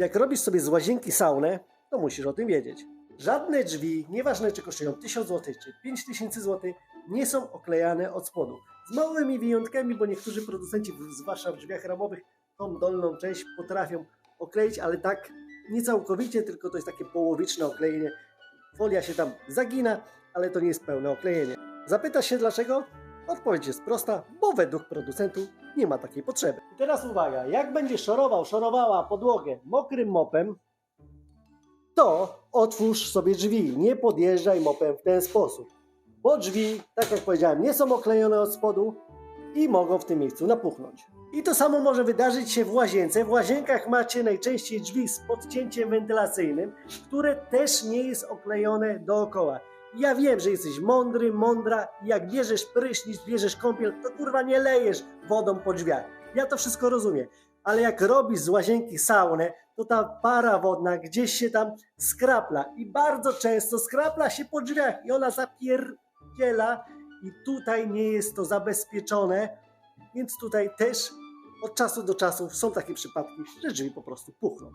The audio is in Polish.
Jak robisz sobie z łazienki saunę, to musisz o tym wiedzieć. Żadne drzwi, nieważne czy kosztują 1000 zł czy 5000 zł, nie są oklejane od spodu. Z małymi wyjątkami, bo niektórzy producenci, zwłaszcza w drzwiach ramowych, tą dolną część potrafią okleić, ale tak nie całkowicie, tylko to jest takie połowiczne oklejenie. Folia się tam zagina, ale to nie jest pełne oklejenie. Zapytasz się dlaczego? Odpowiedź jest prosta, bo według producentów nie ma takiej potrzeby. I teraz uwaga, jak będziesz szorował, szorowała podłogę mokrym mopem, to otwórz sobie drzwi, nie podjeżdżaj mopem w ten sposób. Bo drzwi, tak jak powiedziałem, nie są oklejone od spodu i mogą w tym miejscu napuchnąć. I to samo może wydarzyć się w łazience. W łazienkach macie najczęściej drzwi z podcięciem wentylacyjnym, które też nie jest oklejone dookoła. Ja wiem, że jesteś mądry, mądra i jak bierzesz prysznic, bierzesz kąpiel, to kurwa nie lejesz wodą po drzwiach. Ja to wszystko rozumiem. Ale jak robisz z łazienki saunę, to ta para wodna gdzieś się tam skrapla i bardzo często skrapla się po drzwiach i ona zapierdziela i tutaj nie jest to zabezpieczone, więc tutaj też od czasu do czasu są takie przypadki, że drzwi po prostu puchną.